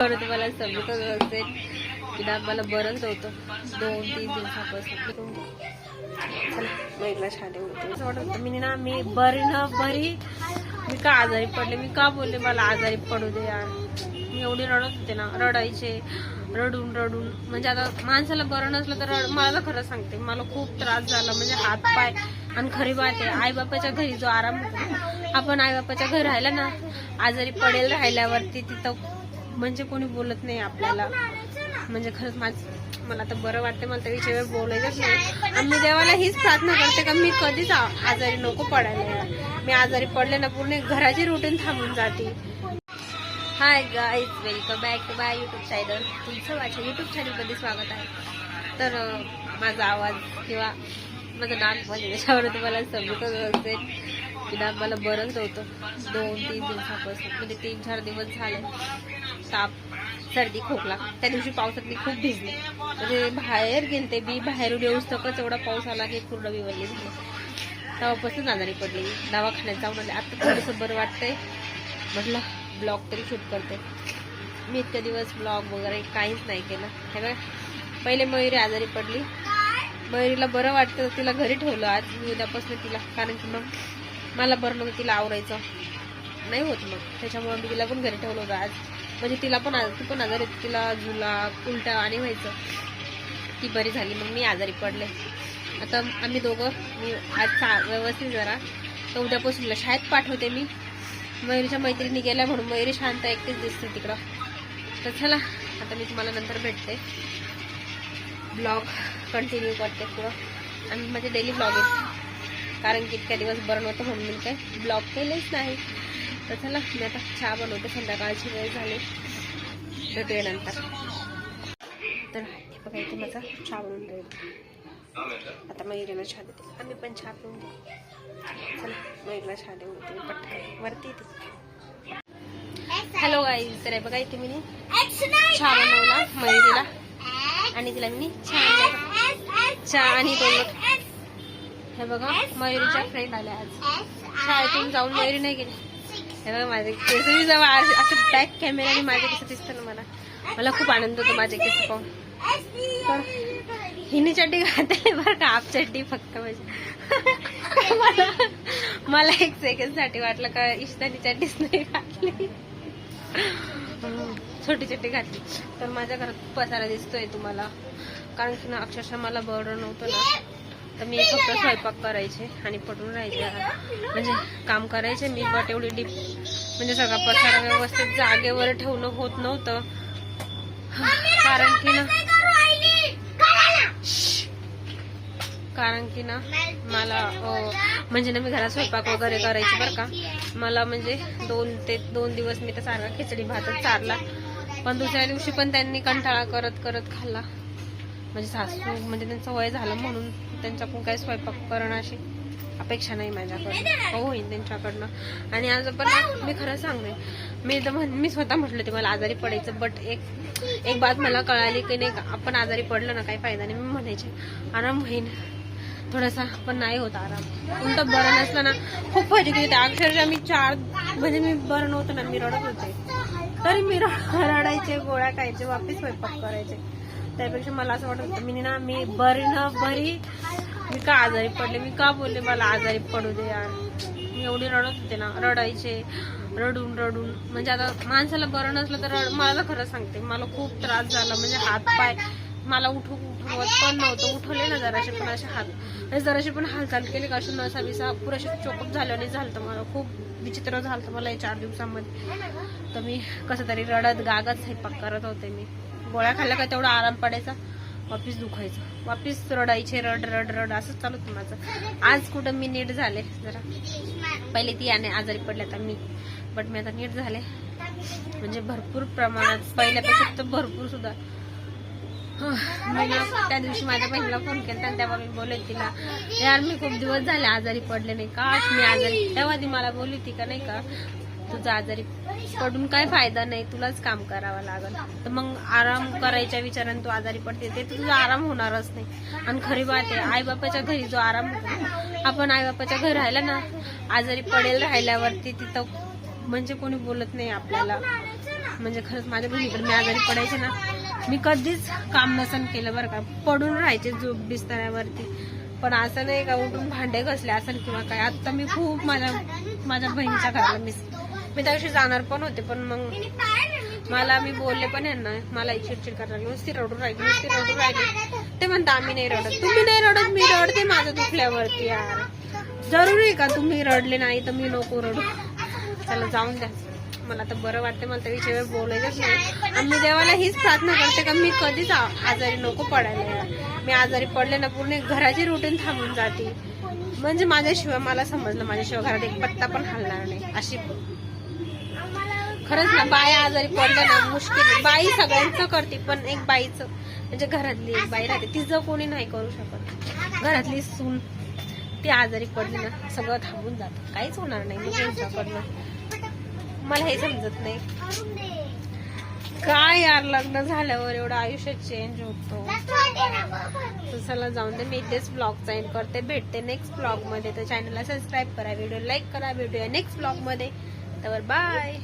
परत मला समजतच असेल की मला बरंच नव्हतं. दोन तीन दिवसापासून. वेगळा छान होते असं वाटत होतं मी ना मी बरी ना बरी. मी का आजारी पडले? मी का बोलले मला आजारी पडू दे यार? मी एवढी रडत होते ना रडायचे रडून रडून. म्हणजे आता माणसाला बरं नसलं तर रड- मला तर खरं सांगते मला खूप त्रास झाला. म्हणजे हात पाय आणि खरी बात आहे आईबापाच्या घरी जो आराम होतो आपण आई बापाच्या घरी राहिला ना आजारी पडेल राहिल्यावरती तिथं म्हणजे कोणी बोलत नाही आपल्याला. म्हणजे खरंच माझ मला तर बरं वाटतं मला त्या विषयावर बोलायचंच नाही. आणि मी देवाला हीच प्रार्थना करते का मी कधीच आजारी नको पडायला. मी आजारी पडले ना पूर्ण घराची रुटीन थांबून जाते. Hi guys welcome back to my YouTube channel तुमचं माझ्या युट्यूब चॅनलमध्ये स्वागत आहे. तर माझा आवाज किंवा माझं नाक म्हणजे त्याच्यावर तुम्हाला समजतच असेल की ना मला बरंच होतं. दोन तीन दिवसापासून म्हणजे तीन चार दिवस झाले. ताप सर्दी खोकला. त्या दिवशी पावसात मी खूप भिजले. म्हणजे बाहेर गेलते मी बाहेरून येऊच तकच एवढा पाऊस आला की पूर्ण बिवरली झाली. तेव्हापासून आजारी पडली. दवाखान्यात जाऊन आले. आता थोडंसं बरं वाटतंय. म्हटलं ब्लॉग तरी शूट करते. मी इतक्या दिवस ब्लॉग वगैरे काहीच नाही केलं. हे बघ पहिले मयुरी आजारी पडली. मयुरीला बरं वाटतं तर तिला घरी ठेवलं आज. मी उद्यापासून तिला कारण की मग मला बरं नव्हतं तिला आवरायचं. नाही होत मग. त्याच्यामुळे मी तिला पण घरी ठेवलं होतं आज. म्हणजे तिला पण आज ती पण आजारी होती. तिला झुला उलटा आणि व्हायचं. ती बरी झाली. मग मी आजारी पडले. आता आम्ही दोघं मी आज चा- व्यवस्थित जरा. तर उद्यापासून शाळेत पाठवते मी. मयुरीच्या मैत्रिणी गेल्या म्हणून मयुरी शांत एकटीच दिसते तिकडं. तर चला आता मी तुम्हाला नंतर भेटते. ब्लॉग कंटिन्यू करते पुढं. आणि माझे डेली ब्लॉग आहेत. कारण की इतक्या दिवस बरं नव्हतं म्हणून मी काय. ब्लॉग केलेच नाही. तर चला मी आता चहा बनवते. संध्याकाळची वेळ झाली. भेटूया नंतर. तर बघा इथे माझा चहा बनवून राहील. आता मयुरीला चहा देते. आम्ही पण चहा पिऊन घेऊ. चला मयुरीला चहा देऊन देते. पटकन वरती येते हॅलो गाई तर बघा इथे मी चहा बनवला मयुरीला आणि तिला मी चहा चहा आणि दोन हे बघा मयुरीच्या फ्रेंड आल्या आज. शाळेतून जाऊन मयुरी नाही गेली. हे बघा माझे केस मी जवळ असं बॅक कॅमेराने माझे केस दिसतं ना मला. मला खूप आनंद होतो माझे केस पाहून. तर हिनी चड्डी घातली बरं का? आप चड्डी फक्त म्हणजे मला मला एक सेकंडसाठी वाटलं का इष्टानी चड्डीच नाही घातली. छोटी चड्डी घातली. तर माझ्या घरात खूप पसारा दिसतोय तुम्हाला. कारण की ना अक्षरशः मला बरं नव्हतं ना. तर मी फक्त स्वयंपाक करायचे आणि पटून राहायचे म्हणजे काम करायचे मी बट एवढी डीप म्हणजे सगळा पसारा व्यवस्थित जागेवर ठेवणं होत नव्हतं. कारण की ना कारण की ना मला म्हणजे ना मी घरात स्वयंपाक वगैरे करायची बरं का. मला म्हणजे दोन ते दोन दिवस मी तर सारखा खिचडी भातच चारला. पण दुसऱ्या दिवशी पण त्यांनी कंटाळा करत करत खाल्ला. म्हणजे सासू म्हणजे त्यांचं वय झालं म्हणून त्यांच्याकडून काही स्वयंपाक करणं अशी अपेक्षा नाही माझ्याकडनं. हो होईन त्यांच्याकडनं. आणि आज पण मी खरं सांगते मी तर म्हण मी स्वतः म्हटलं ते मला आजारी पडायचं बट एक एक बात मला कळाली की नाही का आपण आजारी पडलं ना काही फायदा नाही. मी म्हणायचे आराम होईन. थोडासा पण नाही होत आराम. उलट बरं नसलं ना खूप फायदे होते अक्षरशः मी चार म्हणजे मी बरं नव्हतं ना मी रडत होते. तरी मी र- रडायचे गोळ्या खायचे वापस स्वयंपाक करायचे. त्यापेक्षा मला असं वाटत होतं मी ना मी बरी न बरी. मी का आजारी पडले? मी का बोलले मला आजारी पडू दे यार. मी एवढी रडत होते ना रडायचे रडून रडून. म्हणजे आता माणसाला बरं नसलं तर रड- मला तर खरं सांगते मला खूप त्रास झाला. म्हणजे हात पाय मला उठू उठवत पण नव्हतं. उठवले ना जराशे पण असे हात. म्हणजे जराशे पण हालचाल केली का असे नसा बिसा पुरेसे चोकअप झालं आणि झालं तर मला. खूप विचित्र झालं तर मला या चार दिवसामध्ये. तर मी कसं तरी रडत गागत स्वयंपाक करत होते मी. गोळ्या खाल्ल्या का तेवढा आराम पडायचा वापिस दुखायचं. वापिस रडायचे रड रड रड असंच चालू होतं माझं. आज कुठं मी नीट झाले जरा. पहिले ती याने आजारी पडल्या आता मी. बट मी आता नीट झाले. म्हणजे भरपूर प्रमाणात पहिल्यापेक्षा तर भरपूर सुद्धा. मी त्या दिवशी माझ्या बहिणीला फोन केला आणि तेव्हा मी बोलले तिला यार मी खूप दिवस झाले आजारी पडले नाही का? मी आजारी तेव्हा ती मला बोलली होती का नाही का? तुझा आजारी पडून काय फायदा नाही तुलाच काम करावं लागल. तर मग आराम करायच्या विचाराने तू आजारी पडते ते तर तुझा आराम होणारच नाही. आणि खरी बात आहे आई बापाच्या घरी जो आराम होतो आपण आई बापाच्या घरी राहिला ना आजारी पडेल राहिल्यावरती तिथं म्हणजे कोणी बोलत नाही आपल्याला. म्हणजे खरंच माझ्या बहिणीकडे मी आजारी पडायचे ना मी कधीच काम नसन केलं बरं का. पडून राहायचे झोप बिस्तऱ्यावरती. पण असं नाही का उठून भांडे घसले असेल किंवा काय आता मी खूप माझ्या माझ्या बहिणीच्या घराला मिस मी त्या दिवशी जाणार पण होते पण मग मला मी बोलले पण यांना मला चिडचिड करायला लागली नुसती रडून राहिली नुसती रडून राहिली. ते म्हणता आम्ही नाही रडत. तुम्ही नाही रडत मी रडते माझं दुखल्यावरती यार. जरुरी का तुम्ही रडले नाही तर मी नको रडू? चला जाऊन द्या. मला तर बरं वाटतं मला त्या विषयावर बोलायचंच नाही. आणि मी देवाला हीच प्रार्थना करते का मी कधीच आजारी नको पडायला. मी आजारी पडले ना पूर्ण घराची रुटीन थांबून जाते. म्हणजे माझ्याशिवाय मला समजलं माझ्याशिवाय घरात एक पत्ता पण हलणार नाही. अशी खरंच ना बाया आजारी पडलं ना मुश्किल बाई सगळ्यांचं करते पण एक बाईचं म्हणजे घरातली एक बाई राहते. तिचं कोणी नाही करू शकत. घरातली सून ती आजारी पडली ना सगळं थांबून जातं. काहीच होणार नाही म्हणजे मग मला हे समजत नाही. काय यार लग्न झाल्यावर एवढं आयुष्य चेंज होतो. चला जाऊन दे मी इथेच ब्लॉग एंड करते. भेटते नेक्स्ट ब्लॉगमध्ये. तर चॅनलला सबस्क्राईब करा व्हिडिओ लाईक करा व्हिडिओ नेक्स्ट ब्लॉगमध्ये. तर बाय